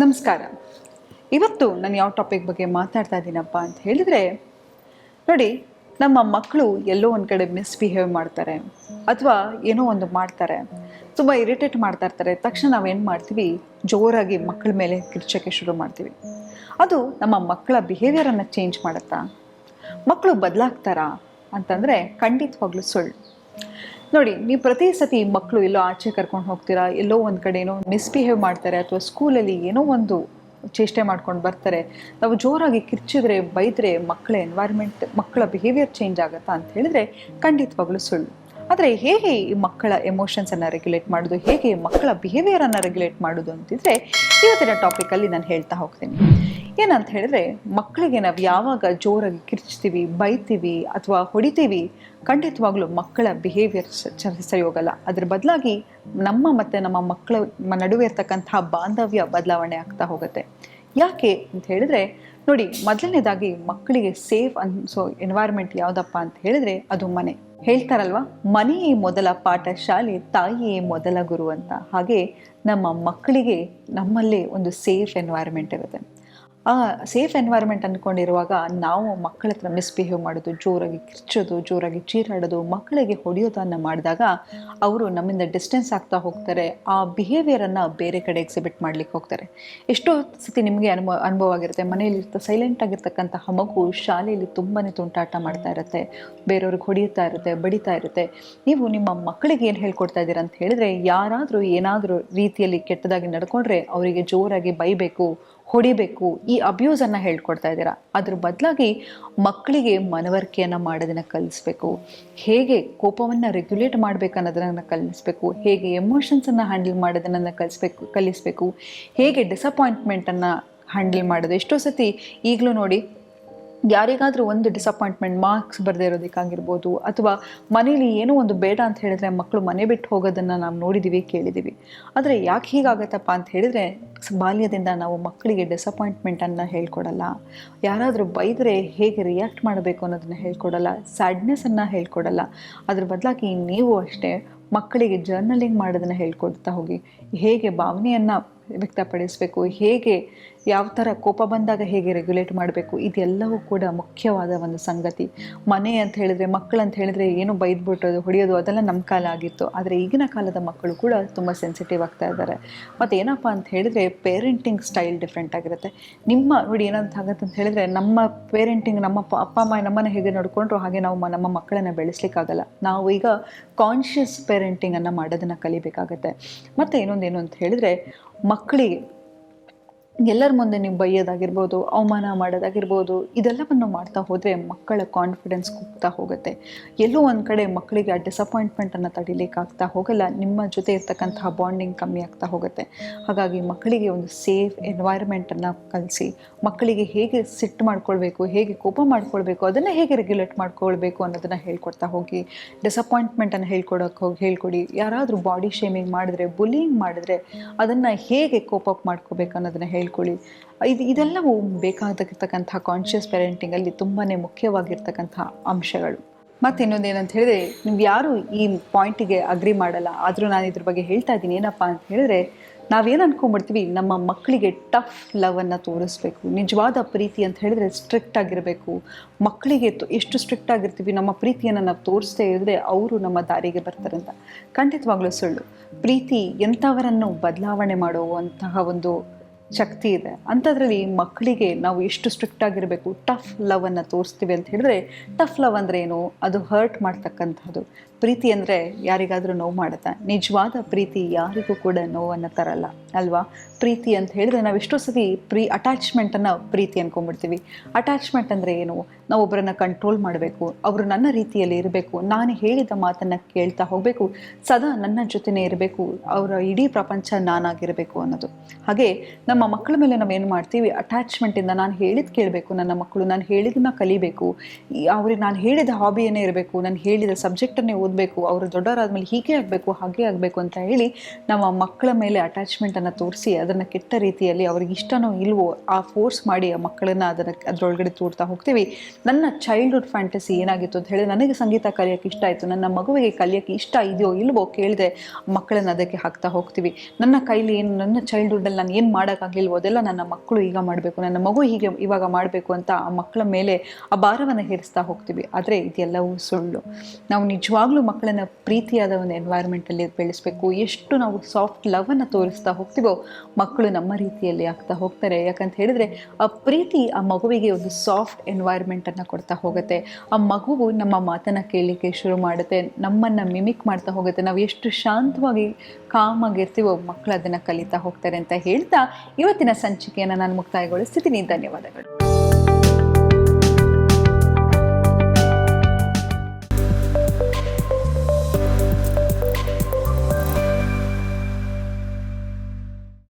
ನಮಸ್ಕಾರ. ಇವತ್ತು ನಾನು ಯಾವ ಟಾಪಿಕ್ ಬಗ್ಗೆ ಮಾತಾಡ್ತಾ ಇದ್ದೀನಪ್ಪ ಅಂತ ಹೇಳಿದರೆ, ನೋಡಿ, ನಮ್ಮ ಮಕ್ಕಳು ಎಲ್ಲೋ ಒಂದು ಕಡೆ ಮಿಸ್ಬಿಹೇವ್ ಮಾಡ್ತಾರೆ, ಅಥವಾ ಏನೋ ಒಂದು ಮಾಡ್ತಾರೆ, ತುಂಬ ಇರಿಟೇಟ್ ಮಾಡ್ತಾ ಇರ್ತಾರೆ. ತಕ್ಷಣ ನಾವೇನು ಮಾಡ್ತೀವಿ? ಜೋರಾಗಿ ಮಕ್ಕಳ ಮೇಲೆ ಕಿರ್ಚೋಕ್ಕೆ ಶುರು ಮಾಡ್ತೀವಿ. ಅದು ನಮ್ಮ ಮಕ್ಕಳ ಬಿಹೇವಿಯರನ್ನು ಚೇಂಜ್ ಮಾಡುತ್ತಾ? ಮಕ್ಕಳು ಬದಲಾಗ್ತಾರಾ? ಅಂತಂದರೆ ಖಂಡಿತವಾಗ್ಲೂ ಸುಳ್ಳು. ನೋಡಿ, ನೀವು ಪ್ರತಿ ಸತಿ ಮಕ್ಕಳು ಎಲ್ಲೋ ಆಚೆ ಕರ್ಕೊಂಡು ಹೋಗ್ತೀರಾ, ಎಲ್ಲೋ ಒಂದು ಕಡೆ ಏನೋ ಮಿಸ್ಬಿಹೇವ್ ಮಾಡ್ತಾರೆ, ಅಥವಾ ಸ್ಕೂಲಲ್ಲಿ ಏನೋ ಒಂದು ಚೇಷ್ಟೆ ಮಾಡ್ಕೊಂಡು ಬರ್ತಾರೆ ನಾವು ಜೋರಾಗಿ ಕಿರ್ಚಿದ್ರೆ, ಬೈದರೆ ಮಕ್ಕಳ ಎನ್ವೈರ್ಮೆಂಟ್ ಮಕ್ಕಳ ಬಿಹೇವಿಯರ್ ಚೇಂಜ್ ಆಗುತ್ತಾ ಅಂತ ಹೇಳಿದ್ರೆ ಖಂಡಿತವಾಗ್ಲೂ ಸುಳ್ಳು. ಆದರೆ ಹೇಗೆ ಈ ಮಕ್ಕಳ ಎಮೋಷನ್ಸನ್ನು ರೆಗ್ಯುಲೇಟ್ ಮಾಡೋದು, ಹೇಗೆ ಮಕ್ಕಳ ಬಿಹೇವಿಯರನ್ನು ರೆಗ್ಯುಲೇಟ್ ಮಾಡೋದು ಅಂತಿದ್ರೆ ಇವತ್ತಿನ ಟಾಪಿಕಲ್ಲಿ ನಾನು ಹೇಳ್ತಾ ಹೋಗ್ತೀನಿ. ಏನಂತ ಹೇಳಿದ್ರೆ, ಮಕ್ಕಳಿಗೆ ನಾವು ಯಾವಾಗ ಜೋರಾಗಿ ಕಿರ್ಚ್ತೀವಿ, ಬೈತೀವಿ ಅಥವಾ ಹೊಡಿತೀವಿ, ಖಂಡಿತವಾಗ್ಲೂ ಮಕ್ಕಳ ಬಿಹೇವಿಯರ್ ಸರಿ ಹೋಗಲ್ಲ ಅದ್ರ ಬದಲಾಗಿ ನಮ್ಮ ಮತ್ತು ನಮ್ಮ ಮಕ್ಕಳ ನಡುವೆ ಇರ್ತಕ್ಕಂತಹ ಬಾಂಧವ್ಯ ಬದಲಾವಣೆ ಆಗ್ತಾ ಹೋಗುತ್ತೆ. ಯಾಕೆ ಅಂತ ಹೇಳಿದ್ರೆ, ನೋಡಿ ಮೊದಲನೇದಾಗಿ ಮಕ್ಕಳಿಗೆ ಸೇಫ್ ಅನ್ಸೋ ಎನ್ವೈರ್ಮೆಂಟ್ ಯಾವುದಪ್ಪ ಅಂತ ಹೇಳಿದ್ರೆ ಅದು ಮನೆ. ಹೇಳ್ತಾರಲ್ವಾ, ಮನೆಯೇ ಮೊದಲ ಪಾಠ ಶಾಲೆ ತಾಯಿಯೇ ಮೊದಲ ಗುರು ಅಂತ. ಹಾಗೆ ನಮ್ಮ ಮಕ್ಕಳಿಗೆ ನಮ್ಮಲ್ಲೇ ಒಂದು ಸೇಫ್ ಎನ್ವೈರ್ಮೆಂಟ್ ಇರುತ್ತೆ. ಆ ಸೇಫ್ ಎನ್ವೈರ್ಮೆಂಟ್ ಅಂದ್ಕೊಂಡಿರುವಾಗ ನಾವು ಮಕ್ಕಳ ಹತ್ರ ಮಿಸ್ಬಿಹೇವ್ ಮಾಡೋದು, ಜೋರಾಗಿ ಕಿರ್ಚೋದು, ಜೋರಾಗಿ ಚೀರಾಡೋದು, ಮಕ್ಕಳಿಗೆ ಹೊಡೆಯೋದನ್ನು ಮಾಡಿದಾಗ ಅವರು ನಮ್ಮಿಂದ ಡಿಸ್ಟೆನ್ಸ್ ಆಗ್ತಾ ಹೋಗ್ತಾರೆ. ಆ ಬಿಹೇವಿಯರನ್ನು ಬೇರೆ ಕಡೆ ಎಕ್ಸಿಬಿಟ್ ಮಾಡ್ಲಿಕ್ಕೆ ಹೋಗ್ತಾರೆ. ಎಷ್ಟೋ ಸತಿ ನಿಮಗೆ ಅನುಭವ ಅನುಭವ ಆಗಿರುತ್ತೆ. ಮನೆಯಲ್ಲಿ ಸೈಲೆಂಟ್ ಆಗಿರ್ತಕ್ಕಂತಹ ಮಗು ಶಾಲೆಯಲ್ಲಿ ತುಂಬಾ ತುಂಟಾಟ ಮಾಡ್ತಾ ಇರುತ್ತೆ, ಬೇರೆಯವ್ರಿಗೆ ಹೊಡೆಯುತ್ತಾ ಇರುತ್ತೆ, ಬಡಿತಾ ಇರುತ್ತೆ. ನೀವು ನಿಮ್ಮ ಮಕ್ಕಳಿಗೆ ಏನು ಹೇಳ್ಕೊಡ್ತಾ ಇದ್ದೀರಾ ಅಂತ ಹೇಳಿದ್ರೆ, ಯಾರಾದರೂ ಏನಾದರೂ ರೀತಿಯಲ್ಲಿ ಕೆಟ್ಟದಾಗಿ ನಡ್ಕೊಂಡ್ರೆ ಅವರಿಗೆ ಜೋರಾಗಿ ಬೈಬೇಕು ಹೊಡಿಬೇಕು. ಈ ಅಬ್ಯೂಸನ್ನು ಹೇಳ್ಕೊಡ್ತಾ ಇದ್ದೀರಾ? ಅದ್ರ ಬದಲಾಗಿ ಮಕ್ಕಳಿಗೆ ಮನವರಿಕೆಯನ್ನು ಮಾಡೋದನ್ನು ಕಲಿಸ್ಬೇಕು. ಹೇಗೆ ಕೋಪವನ್ನು ರೆಗ್ಯುಲೇಟ್ ಮಾಡಬೇಕು ಅನ್ನೋದನ್ನು ಕಲಿಸ್ಬೇಕು. ಹೇಗೆ ಎಮೋಷನ್ಸನ್ನು ಹ್ಯಾಂಡಲ್ ಮಾಡೋದನ್ನು ಕಲಿಸ್ಬೇಕು ಕಲಿಸ್ಬೇಕು. ಹೇಗೆ ಡಿಸಪಾಯಿಂಟ್ಮೆಂಟನ್ನು ಹ್ಯಾಂಡಲ್ ಮಾಡೋದು? ಎಷ್ಟೋ ಸತಿ ಈಗಲೂ ನೋಡಿ ಯಾರಿಗಾದರೂ ಒಂದು ಡಿಸಪಾಯಿಂಟ್ಮೆಂಟ್ ಮಾರ್ಕ್ಸ್ ಬರದೇ ಇರೋದಕ್ಕಾಗಿರ್ಬೋದು, ಅಥವಾ ಮನೇಲಿ ಏನೋ ಒಂದು ಬೇಡ ಅಂತ ಹೇಳಿದ್ರೆ ಮಕ್ಕಳು ಮನೆ ಬಿಟ್ಟು ಹೋಗೋದನ್ನು ನಾವು ನೋಡಿದ್ದೀವಿ ಕೇಳಿದ್ದೀವಿ ಆದರೆ ಯಾಕೆ ಹೀಗಾಗತ್ತಪ್ಪ ಅಂತ ಹೇಳಿದರೆ, ಬಾಲ್ಯದಿಂದ ನಾವು ಮಕ್ಕಳಿಗೆ ಡಿಸಪಾಯಿಂಟ್ಮೆಂಟನ್ನು ಹೇಳ್ಕೊಡಲ್ಲ. ಯಾರಾದರೂ ಬೈದರೆ ಹೇಗೆ ರಿಯಾಕ್ಟ್ ಮಾಡಬೇಕು ಅನ್ನೋದನ್ನು ಹೇಳ್ಕೊಡಲ್ಲ ಸ್ಯಾಡ್ನೆಸ್ಸನ್ನು ಹೇಳ್ಕೊಡಲ್ಲ. ಅದ್ರ ಬದಲಾಗಿ ನೀವು ಅಷ್ಟೇ ಮಕ್ಕಳಿಗೆ ಜರ್ನಲಿಂಗ್ ಮಾಡೋದನ್ನು ಹೇಳ್ಕೊಡ್ತಾ ಹೋಗಿ, ಹೇಗೆ ಭಾವನೆಯನ್ನು ವ್ಯಕ್ತಪಡಿಸಬೇಕು. ಹೇಗೆ, ಯಾವ ಥರ ಕೋಪ ಬಂದಾಗ ಹೇಗೆ ರೆಗ್ಯುಲೇಟ್ ಮಾಡಬೇಕು? ಇದೆಲ್ಲವೂ ಕೂಡ ಮುಖ್ಯವಾದ ಒಂದು ಸಂಗತಿ. ಮನೆ ಅಂತ ಹೇಳಿದ್ರೆ ಮಕ್ಕಳು ಅಂತ ಹೇಳಿದ್ರೆ ಏನು ಬೈದ್ಬಿಟ್ಟೋದು, ಹೊಡೆಯೋದು, ಅದೆಲ್ಲ ನಮ್ಮ ಕಾಲ ಆಗಿತ್ತು. ಆದರೆ ಈಗಿನ ಕಾಲದ ಮಕ್ಕಳು ಕೂಡ ತುಂಬ ಸೆನ್ಸಿಟಿವ್ ಆಗ್ತಾ ಇದ್ದಾರೆ. ಮತ್ತು ಏನಪ್ಪ ಅಂತ ಹೇಳಿದ್ರೆ ಪೇರೆಂಟಿಂಗ್ ಸ್ಟೈಲ್ ಡಿಫ್ರೆಂಟ್ ಆಗಿರುತ್ತೆ. ನಿಮ್ಮ ನೋಡಿ ಏನಂತ ಆಗುತ್ತೆ ಅಂತ ಹೇಳಿದ್ರೆ, ನಮ್ಮ ಪೇರೆಂಟಿಂಗ್ ನಮ್ಮ ಅಪ್ಪ, ಅಮ್ಮ, ನಮ್ಮನ್ನು ಹೇಗೆ ನೋಡಿಕೊಂಡ್ರು ಹಾಗೆ ನಾವು ನಮ್ಮ ಮಕ್ಕಳನ್ನು ಬೆಳೆಸ್ಲಿಕ್ಕಾಗಲ್ಲ ನಾವು ಈಗ ಕಾನ್ಷಿಯಸ್ ಪೇರೆಂಟಿಂಗನ್ನು ಮಾಡೋದನ್ನು ಕಲಿಬೇಕಾಗತ್ತೆ. ಮತ್ತು ಇನ್ನೊಂದೇನು ಅಂತ ಹೇಳಿದರೆ ಮಕ್ಕಳಿಗೆ ಎಲ್ಲರ ಮುಂದೆ ನೀವು ಬೈಯೋದಾಗಿರ್ಬೋದು, ಅವಮಾನ ಮಾಡೋದಾಗಿರ್ಬೋದು, ಇದೆಲ್ಲವನ್ನು ಮಾಡ್ತಾ ಹೋದರೆ ಮಕ್ಕಳ ಕಾನ್ಫಿಡೆನ್ಸ್ ಕುಗ್ತಾ ಹೋಗುತ್ತೆ. ಎಲ್ಲೋ ಒಂದು ಕಡೆ ಮಕ್ಕಳಿಗೆ ಆ ಡಿಸಪಾಯಿಂಟ್ಮೆಂಟನ್ನು ತಡಿಲಿಕ್ಕಾಗ್ತಾ ಹೋಗಲ್ಲ, ನಿಮ್ಮ ಜೊತೆ ಇರ್ತಕ್ಕಂತಹ ಬಾಂಡಿಂಗ್ ಕಮ್ಮಿ ಆಗ್ತಾ ಹೋಗುತ್ತೆ. ಹಾಗಾಗಿ ಮಕ್ಕಳಿಗೆ ಒಂದು ಸೇಫ್ ಎನ್ವೈರ್ಮೆಂಟನ್ನು ಕಲಿಸಿ, ಮಕ್ಕಳಿಗೆ ಹೇಗೆ ಸಿಟ್ಟು ಮಾಡ್ಕೊಳ್ಬೇಕು, ಹೇಗೆ ಕೋಪ ಮಾಡ್ಕೊಳ್ಬೇಕು, ಅದನ್ನು ಹೇಗೆ ರೆಗ್ಯುಲೇಟ್ ಮಾಡ್ಕೊಳ್ಬೇಕು ಅನ್ನೋದನ್ನು ಹೇಳ್ಕೊಡ್ತಾ ಹೋಗಿ ಡಿಸಪಾಯಿಂಟ್ಮೆಂಟನ್ನು ಹೇಳ್ಕೊಡೋಕೆ ಹೋಗಿ, ಹೇಳ್ಕೊಡಿ. ಯಾರಾದರೂ ಬಾಡಿ ಶೇಮಿಂಗ್ ಮಾಡಿದ್ರೆ ಬುಲಿಂಗ್ ಮಾಡಿದ್ರೆ, ಅದನ್ನು ಹೇಗೆ ಕೋಪ್ ಅಪ್ ಮಾಡ್ಕೋಬೇಕು ಅನ್ನೋದನ್ನು ಹೇಳ್ಕೊಳ್ಳಿ. ಇದು ಇದೆಲ್ಲವೂ ಬೇಕಾಗಿರ್ತಕ್ಕಂಥ ಕಾನ್ಷಿಯಸ್ ಪೇರೆಂಟಿಂಗಲ್ಲಿ ತುಂಬಾ ಮುಖ್ಯವಾಗಿರ್ತಕ್ಕಂಥ ಅಂಶಗಳು. ಮತ್ತು ಇನ್ನೊಂದೇನಂತ ಹೇಳಿದ್ರೆ ನೀವು ಯಾರು ಈ ಪಾಯಿಂಟಿಗೆ ಅಗ್ರಿ ಮಾಡಲ್ಲ, ಆದರೂ ನಾನು ಇದ್ರ ಬಗ್ಗೆ ಹೇಳ್ತಾ ಇದ್ದೀನಿ, ಏನಪ್ಪ ಅಂತ ಹೇಳಿದ್ರೆ, ನಾವೇನು ಅನ್ಕೊಂಡ್ಬಿಡ್ತೀವಿ, ನಮ್ಮ ಮಕ್ಕಳಿಗೆ ಟಫ್ ಲವನ್ನು ತೋರಿಸ್ಬೇಕು, ನಿಜವಾದ ಪ್ರೀತಿ ಅಂತ ಹೇಳಿದ್ರೆ ಸ್ಟ್ರಿಕ್ಟ್ ಆಗಿರಬೇಕು. ಮಕ್ಕಳಿಗೆ ಎಷ್ಟು ಸ್ಟ್ರಿಕ್ಟ್ ಆಗಿರ್ತೀವಿ, ನಮ್ಮ ಪ್ರೀತಿಯನ್ನು ನಾವು ತೋರಿಸ್ದೇ ಇದ್ದರೆ ಅವರು ನಮ್ಮ ದಾರಿಗೆ ಬರ್ತಾರೆ ಅಂತ ಖಂಡಿತವಾಗ್ಲೂ ಸುಳ್ಳು. ಪ್ರೀತಿ ಎಂಥವರನ್ನು ಬದಲಾವಣೆ ಮಾಡುವಂತಹ ಒಂದು ಶಕ್ತಿ ಇದೆ. ಅಂಥದ್ರಲ್ಲಿ ಮಕ್ಕಳಿಗೆ ನಾವು ಎಷ್ಟು ಸ್ಟ್ರಿಕ್ಟ್ ಆಗಿರಬೇಕು? ಟಫ್ ಅನ್ನು ತೋರಿಸ್ತೀವಿ ಅಂತ ಹೇಳಿದ್ರೆ ಟಫ್ ಲವ್ ಅಂದ್ರೆ ಏನು? ಅದು ಹರ್ಟ್ ಮಾಡ್ತಕ್ಕಂಥದ್ದು ಪ್ರೀತಿ ಅಂದರೆ ಯಾರಿಗಾದರೂ ನೋವು ಮಾಡುತ್ತಾ? ನಿಜವಾದ ಪ್ರೀತಿ ಯಾರಿಗೂ ಕೂಡ ನೋವನ್ನು ತರಲ್ಲ, ಅಲ್ವಾ? ಪ್ರೀತಿ ಅಂತ ಹೇಳಿದ್ರೆ ನಾವು ಎಷ್ಟೋ ಸತಿ ಪ್ರೀ ಅಟ್ಯಾಚ್ಮೆಂಟನ್ನು ಪ್ರೀತಿ ಅನ್ಕೊಂಡ್ಬಿಡ್ತೀವಿ. ಅಟ್ಯಾಚ್ಮೆಂಟ್ ಅಂದರೆ ಏನು? ನಾವು ಒಬ್ಬರನ್ನು ಕಂಟ್ರೋಲ್ ಮಾಡಬೇಕು, ಅವರು ನನ್ನ ರೀತಿಯಲ್ಲಿ ಇರಬೇಕು, ನಾನು ಹೇಳಿದ ಮಾತನ್ನು ಕೇಳ್ತಾ ಹೋಗಬೇಕು, ಸದಾ ನನ್ನ ಜೊತೆನೇ ಇರಬೇಕು, ಅವರ ಇಡೀ ಪ್ರಪಂಚ ನಾನಾಗಿರಬೇಕು ಅನ್ನೋದು. ಹಾಗೆ ನಮ್ಮ ಮಕ್ಕಳ ಮೇಲೆ ನಾವು ಏನು ಮಾಡ್ತೀವಿ? ಅಟ್ಯಾಚ್ಮೆಂಟಿಂದ ನಾನು ಹೇಳಿದ ಕೇಳಬೇಕು, ನನ್ನ ಮಕ್ಕಳು ನಾನು ಹೇಳಿದ್ದನ್ನ ಕಲಿಬೇಕು ಅವ್ರಿಗೆ ನಾನು ಹೇಳಿದ ಹಾಬಿಯನ್ನೇ ಇರಬೇಕು, ನಾನು ಹೇಳಿದ ಸಬ್ಜೆಕ್ಟನ್ನೇ ಓದ್ಬೇಕು ಆಗಬೇಕು, ಅವರು ದೊಡ್ಡವರಾದ್ಮೇಲೆ ಹೀಗೆ ಆಗಬೇಕು, ಹಾಗೆ ಆಗಬೇಕು ಅಂತ ಹೇಳಿ ನಮ್ಮ ಮಕ್ಕಳ ಮೇಲೆ ಅಟ್ಯಾಚ್ಮೆಂಟನ್ನು ತೋರಿಸಿ ಅದನ್ನು ಕೆಟ್ಟ ರೀತಿಯಲ್ಲಿ ಅವ್ರಿಗೆ ಇಷ್ಟನೋ ಇಲ್ವೋ ಆ ಫೋರ್ಸ್ ಮಾಡಿ ಆ ಮಕ್ಕಳನ್ನ ಅದನ್ನು ಅದರೊಳಗಡೆ ತೋರ್ತಾ ಹೋಗ್ತೀವಿ. ನನ್ನ ಚೈಲ್ಡ್ಹುಡ್ ಫ್ಯಾಂಟಸಿ ಏನಾಗಿತ್ತು ಅಂತ ಹೇಳಿ ನನಗೆ ಸಂಗೀತ ಕಲಿಯೋಕ್ಕೆ ಇಷ್ಟ ಆಯಿತು. ನನ್ನ ಮಗುವಿಗೆ ಕಲಿಯೋಕ್ಕೆ ಇಷ್ಟ ಇದೆಯೋ ಇಲ್ವೋ ಕೇಳಿದೆ ಮಕ್ಕಳನ್ನ ಅದಕ್ಕೆ ಹಾಕ್ತಾ ಹೋಗ್ತೀವಿ. ನನ್ನ ಕೈಲಿ ಏನು, ನನ್ನ ಚೈಲ್ಡ್ಹುಡ್ಡಲ್ಲಿ ನಾನು ಏನು ಮಾಡೋಕ್ಕಾಗಿಲ್ವೋ ಅದೆಲ್ಲ ನನ್ನ ಮಕ್ಕಳು ಈಗ ಮಾಡಬೇಕು, ನನ್ನ ಮಗು ಹೀಗೆ ಇವಾಗ ಮಾಡಬೇಕು ಅಂತ ಆ ಮಕ್ಕಳ ಮೇಲೆ ಆ ಭಾರವನ್ನು ಹೇರಿಸ್ತಾ ಹೋಗ್ತೀವಿ. ಆದರೆ ಇದೆಲ್ಲವೂ ಸುಳ್ಳು. ನಾವು ನಿಜವಾಗ್ಲೂ ಮಕ್ಕಳನ್ನ ಪ್ರೀತಿಯಾದ ಒಂದು ಎನ್ವೈರ್ಮೆಂಟಲ್ಲಿ ಬೆಳೆಸಬೇಕು. ಎಷ್ಟು ನಾವು ಸಾಫ್ಟ್ ಲವನ್ನು ತೋರಿಸ್ತಾ ಹೋಗ್ತೀವೋ, ಮಕ್ಕಳು ನಮ್ಮ ರೀತಿಯಲ್ಲಿ ಆಗ್ತಾ ಹೋಗ್ತಾರೆ. ಯಾಕಂತ ಹೇಳಿದ್ರೆ, ಆ ಪ್ರೀತಿ ಆ ಮಗುವಿಗೆ ಒಂದು ಸಾಫ್ಟ್ ಎನ್ವೈರ್ಮೆಂಟನ್ನು ಕೊಡ್ತಾ ಹೋಗುತ್ತೆ. ಆ ಮಗುವು ನಮ್ಮ ಮಾತನ್ನು ಕೇಳಲಿಕ್ಕೆ ಶುರು ಮಾಡುತ್ತೆ, ನಮ್ಮನ್ನು ಮಿಮಿಕ್ ಮಾಡ್ತಾ ಹೋಗುತ್ತೆ. ನಾವು ಎಷ್ಟು ಶಾಂತವಾಗಿ ಕಾಮಾಗಿರ್ತೀವೋ ಮಕ್ಕಳು ಅದನ್ನು ಕಲಿತಾ ಹೋಗ್ತಾರೆ ಅಂತ ಹೇಳ್ತಾ ಇವತ್ತಿನ ಸಂಚಿಕೆಯನ್ನು ನಾನು ಮುಕ್ತಾಯಗೊಳಿಸ್ತಿದ್ದೀನಿ. ಧನ್ಯವಾದಗಳು.